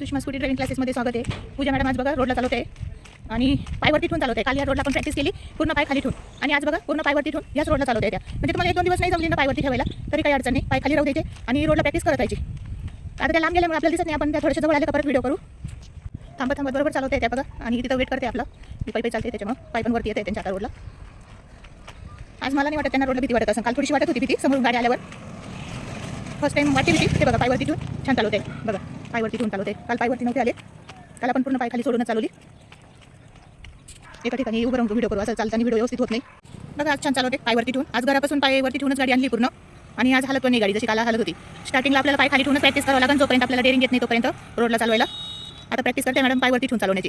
Sushma scooty driving क्लासेसमध्ये स्वागत आहे. पूजा मॅडम आज बघा रोडला चालवते. आहे आणि पायवरती ठेवून चालवते. काल या रोडला आपण प्रॅक्टिस केली पूर्ण पाय खाली ठेवून. आणि आज बघा पूर्ण पायवरती ठेवून याच रोडला चालवते त्या. म्हणजे तुम्हाला एक दोन दिवस नाही जमली ना पायवरती ठेवायला तरी काही अडचण नाही. पाय खाली राहू द्यायचे आणि रोडला प्रॅक्टिस करत राहायची. आता त्या लांब गेल्यामुळे आपल्याला दिसत नाही. आपण त्या थोड्याशा जवळ आले का परत व्हिडिओ करू? थांबत थांबत बरोबर चालवते त्या बघा. आणि तिथं वेट करते आपलं. मी पायी चालते त्याच्यामुळे. पाय पण वरती येते त्यांच्या आता रोडला आज मला नाही वाटत त्यांना रोडला भीती वाटत असं काल थोडीशी वाटत होती भीती समोरून गाडी आल्यावर. फर्स्ट टाइम वाटते भीती. ते बघा पायवरती ठेवून छान चालवते. बघा. पायवरती घेऊन चालवते. काल पायवरती नव्हते आले. काल आपण पूर्ण पाय खाली सोडून चालवली. एका ठिकाणी उभं राहून व्हिडिओ करू. असं चालताना व्हिडिओ व्यवस्थित होत नाही. बघा आज छान चालवते पायवरती ठेवून. आज घरापासून पायवरती ठेवूनच गाडी आणली पूर्ण. आणि आज हालत पण नाही गाडी. जशी काल हालत होती. स्टार्टिंगला आपल्याला पाय खाली ठेवून प्रॅक्टिस करावं लागेल जोपर्यंत आपल्याला डेअरिंग येत नाही तोपर्यंत रोडला चालवायला. आता प्रॅक्टिस करते मॅडम पायवरती ठेवून चालवण्याची.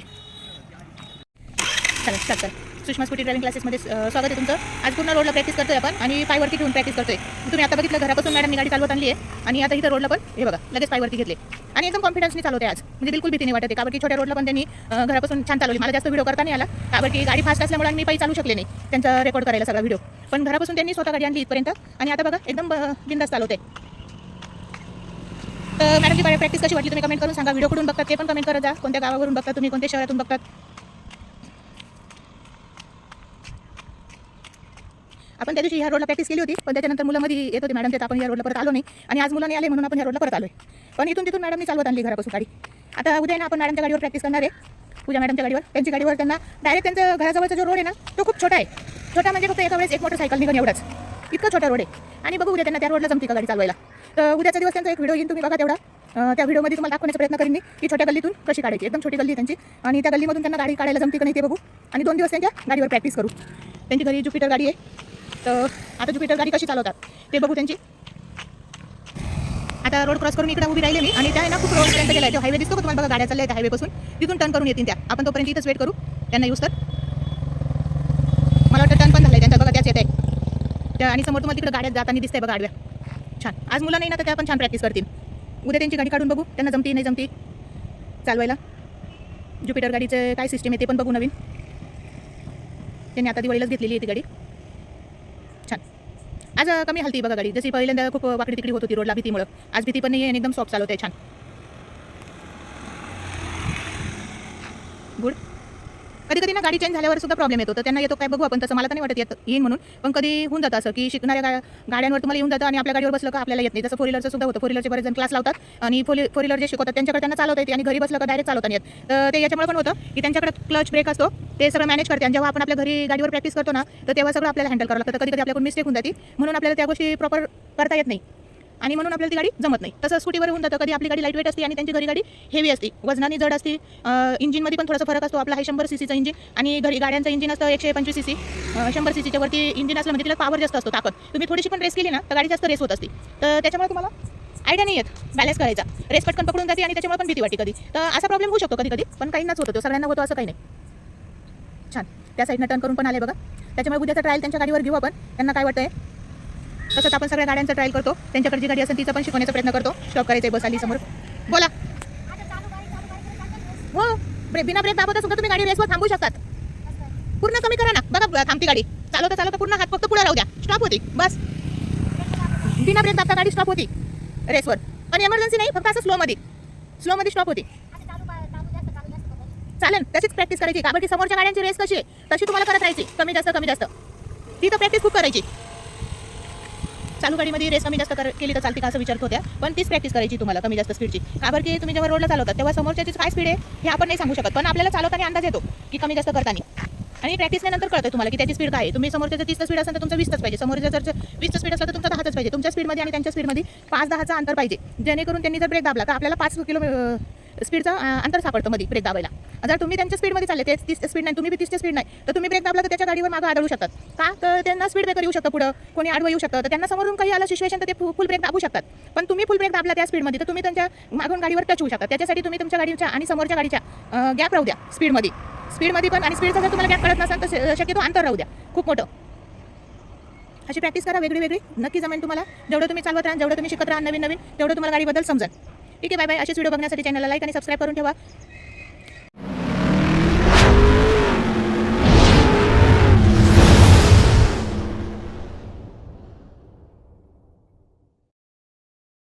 चला चल करा. सुषमा स्कूटी ड्रायव्हिंग क्लासेसमध्ये स्वागत आहे तुमचं. आज पूर्ण रोडला प्रॅक्टिस करतोय आपण आणि पायवरती ठेवून प्रॅक्टिस करतोय. तुम्ही आता बघितलं घरापासून मॅडम गाडी चालवत आणली आहे. आणि आता इथं रोडला पण हे बघा लगेच पायवरती घेतले. आणि एकदम कॉन्फिडन्सनी चालवते आज. म्हणजे बिलकुल भीती नाही वाटते कारण की छोट्या रोडला पण त्यांनी घरापासून छान चालवली. मला जास्त व्हिडिओ करता नाही आला. कारण की गाडी फास्ट असल्यामुळे मी पायी चालू शकले नाही. त्यांचा रेकॉर्ड करायला सगळा व्हिडिओ पण घरापासून त्यांनी स्वतः गाडी आणली इथपर्यंत. आणि आता बघा एकदम बिंदास चालवते. तर मॅडमची प्रॅक्टिस कशी वाटली तुम्ही कमेंट करून सांगा. व्हिडिओ कुठून बघतात ते पण कमेंट करत जा. कोणत्या गावावरून बघता तुम्ही कोणत्या शहरातून बघतात? आपण त्या दिवशी ह्या रोडला प्रॅक्टिस केली होती. पण त्याच्यानंतर मुलामध्ये येत होते. मॅडम त्यात आपण या रोडला परत आलो नाही. आणि आज मुलांनी आले म्हणून आपण या रोडला परत आलोय. पण इथून तिथून मॅडमनी चालवत आणली घरापासून गाडी. आता उद्या ना आपण मॅडमच्या गाडीवर प्रॅक्टिस करणार आहे. पूजा मॅडमच्या गाडीवर. त्यांची गाडीवर त्यांना डायरेक्ट त्यांच्या घराजवळचा जो रोड आहे ना तो खूप छोटा आहे. छोटा म्हणजे फक्त एका वेळेस एक मोटरसायकल निघून एवढाच. इतका छोटा रोड आहे. आणि बघू उद्या त्यांना त्या रोडला जमती का गाडी चालवायला. तर उद्याचा दिवस त्यांचा एक व्हिडिओ येईन तुम्ही बघा तेवढा. त्या व्हिडिओमध्ये तुम्हाला दाखवण्याचा प्रयत्न करीन मी की छोट्या गल्लीतून कशी काढायची. एकदम छोटी गल्ली त्यांची. आणि त्या गल्लीमधून त्यांना गाडी काढायला जमती का नाही ते बघू. आणि दोन दिवस त्यांच्या गाडीवर प्रॅक्टिस करू. त्यांची घरी ज्युपिटर गाडी आहे. तर आता ज्युपिटर गाडी कशी चालवतात ते बघू त्यांची. आता रोड क्रॉस करून इकडे उभी राहिले मी आणि त्या आहे ना खूप रोडपर्यंत गेला हायवे दिसतो का तुम्हाला बघा गाड्या चालल्या त्या हायवेपासून तिथून टर्न करून येतील त्या. आपण तोपर्यंत इथंच वेट करू. त्यांना यूज तर मला वाटतं टर्न पण झालं त्यांचा. बघा त्याच येत आहे त्या आणि समोर तुम्हाला तिकडे गाड्या जाताना दिसतंय बघा आडव्या. छान. आज मुलं नाही ना तर त्या पण छान प्रॅक्टिस करतील. उद्या त्यांची गाडी काढून बघू. त्यांना जमती नाही जमती चालवायला. ज्युपिटर गाडीचं काय सिस्टम आहे ते पण बघू नवीन. त्यांनी आता दिवाळीलाच घेतलेली आहे ती गाडी. आज कमी हलती बघा गाडी. जशी पहिल्यांदा खूप वाकडी तिकडी होत होती रोडला भीतीमुळं. आज भीती पण नाही आहे आणि एकदम सॉफ्ट चालवते छान. गुड कधी कधी ना गाडी चेंज झाल्यावर सुद्धा प्रॉब्लेम येतो. तर त्यांना येतो काय बघू आपण तसं मला तर नाही वाटत येत येईन म्हणून. पण कधी होऊन जातं असं की शिकणाऱ्या गा गाड्यांवर तुम्हाला येऊन जातं आणि आपल्या गाडीवर बसलं का आपल्याला येत नाही. जसं फोर व्हीलरचं सुद्धा होतं. फोरिलरचे बरेच जण क्लास लावतात आणि फोर फोर व्हीलर जे शिकवतात त्यांच्याकडे त्यांना चालवता येते आणि घरी बसलं का डायरेक्ट चालवता येत. तर ते याच्यामुळे पण होतं की त्यांच्याकडे क्लच ब्रेक असतो. ते सगळं मॅनेज करते आणि जेव्हा आपण आपल्या घरी गाडीवर प्रॅक्टिस करतो ना तर तेव्हा सगळं आपल्याला हँडल करावं लागतं. तर कधी कधी आपल्याकडून मिस्टेक होऊन जाते. म्हणून आपल्याला त्या गोष्टी प्रॉपर करता येत नाही. आणि म्हणून आपल्याला ती गाडी जमत नाही. तसं स्कूटीवर होऊन जातं. कधी आपली गाडी लाइट वेट असते आणि त्यांची घरी गाडी हेवी असते. वजनाने जड असते. इंजिनमध्ये पण थोडासा फरक असतो. आपला आहे शंभर सीसीचं इंजिन आणि घरी गाड्यांचं इंजिन असतं एकशे पंचवीस सीसी शंभर सीसीच्या वरती इंजिन असलं म्हणजे तिला पॉवर जास्त असतो ताकद. तुम्ही थोडीशी पण रेस केली ना तर गाडी जास्त रेस होत असते. तर त्याच्यामुळे तुम्हाला आयडिया नाही येत बॅलन्स करायचा. रेस पटकन पकडून जाते आणि त्याच्यामुळे पण भीती वाटते कधी. तर असा प्रॉब्लेम होऊ शकतो कधी कधी पण काहींनाच होतो. तो सगळ्यांना होतो असं काही नाही. छान. त्या साईडनं टर्न करून पण आले बघा. त्याच्यामुळे उद्याचा ट्रायल त्यांच्या गाडीवर घेऊ आपण. त्यांना काय वाटतंय? तसंच आपण सगळ्या गाड्यांचा ट्रायल करतो. त्यांच्याकडे जी गाडी असेल तिचं पण शिकवण्याचा प्रयत्न करतो. स्टॉप करायचं बस आली समोर. बोला. हो ब्रेक बिना ब्रेक दाबवता सुद्धा तुम्ही गाडी रेसवर थांबू शकतात. पूर्ण कमी करा ना. बघा थांबती गाडी. चालवता चालवता पूर्ण हात फक्त पुढे राहू द्या. स्टॉप होती. बस. बिना ब्रेक दाबता गाडी स्टॉप होती. रेसवर पण एमर्जन्सी नाही फक्त असं स्लोमध्ये स्लोमध्ये स्टॉप होती. चालेल तशीच प्रॅक्टिस करायची. का की समोरच्या गाड्यांची रेस कशी आहे? तशी तुम्हाला करत राहायची. कमी जास्त कमी जास्त. ती तर प्रॅक्टिस खूप करायची. चालू गाडीमध्ये रेस कमी जास्त केली तर चालते का असं विचारत होत्या. पण तीच प्रॅक्टिस करायची तुम्हाला कमी जास्त स्पीडची कारण की तुम्ही जेव्हा रोडला चालवतात तेव्हा समोरच्याची काय स्पीड आहे हे आपण नाही सांगू शकत. पण आपल्याला चालवताना अंदाज येतो की कमी जास्त करताना. आणि प्रॅक्टिस नंतर कळतं तुम्हाला की त्याची स्पीड काय आहे. तुम्ही समोरच्या तीसचं स्पीड असेल तर तुमचं वीसच पाहिजे. समोरच्या जर वीसचं स्पीड असलं तर तुमचा दहाच पाहिजे. तुमच्या स्पीडमध्ये आणि त्यांच्या स्पीडमध्ये पाच दहाचा अंतर पाहिजे. जेणेकरून त्यांनी जर ब्रेक दाबला तर आपल्याला पाच किलो स्पीडचं अंतर सापडतं मध्ये ब्रेक दाबायला. जर तुम्ही त्यांच्या स्पीडमध्ये चालले ते तीस स्पीड नाही तुम्ही बी तीसच्या स्पीड नाही तर तुम्ही ब्रेक दाबला तर त्याच्या गाडीवर मागं आढळू शकतात. का? तर त्यांना स्पीड ब्रेकर येऊ शकतं पुढं. कोणी आडवं येऊ शकतं. तर त्यांना समोरून काही आलं सिच्युएशन तर ते फुल ब्रेक दाबू शकतात. पण तुम्ही फुल ब्रेक दाबला त्या स्पीडमध्ये तर तुम्ही त्यांच्या मागून गाडीवर टच होऊ शकता त्याच्यासाठी तुम्ही तुमच्या गाडीच्या आणि समोरच्या गाडीच्या गॅप राहू द्या स्पीडमध्ये स्पीडमध्ये पण आणि स्पीडचा जर तुम्हाला गॅप कळत नसेल तर शक्यतो अंतर राहू द्या. खूप मोठं. अशी प्रॅक्टिस करा वेगळी वेगळी नक्की जमेल तुम्हाला. जेवढं तुम्ही चालवत राहा जेवढं तुम्ही शिकत राहा नवीन नवीन तेवढं तुम्हाला गाडीबद्दल समजेल. ठीक आहे बाय बाय असेच व्हिडिओ बघण्यासाठी चॅनलला लाईक आणि सबस्क्राईब करून ठेवा.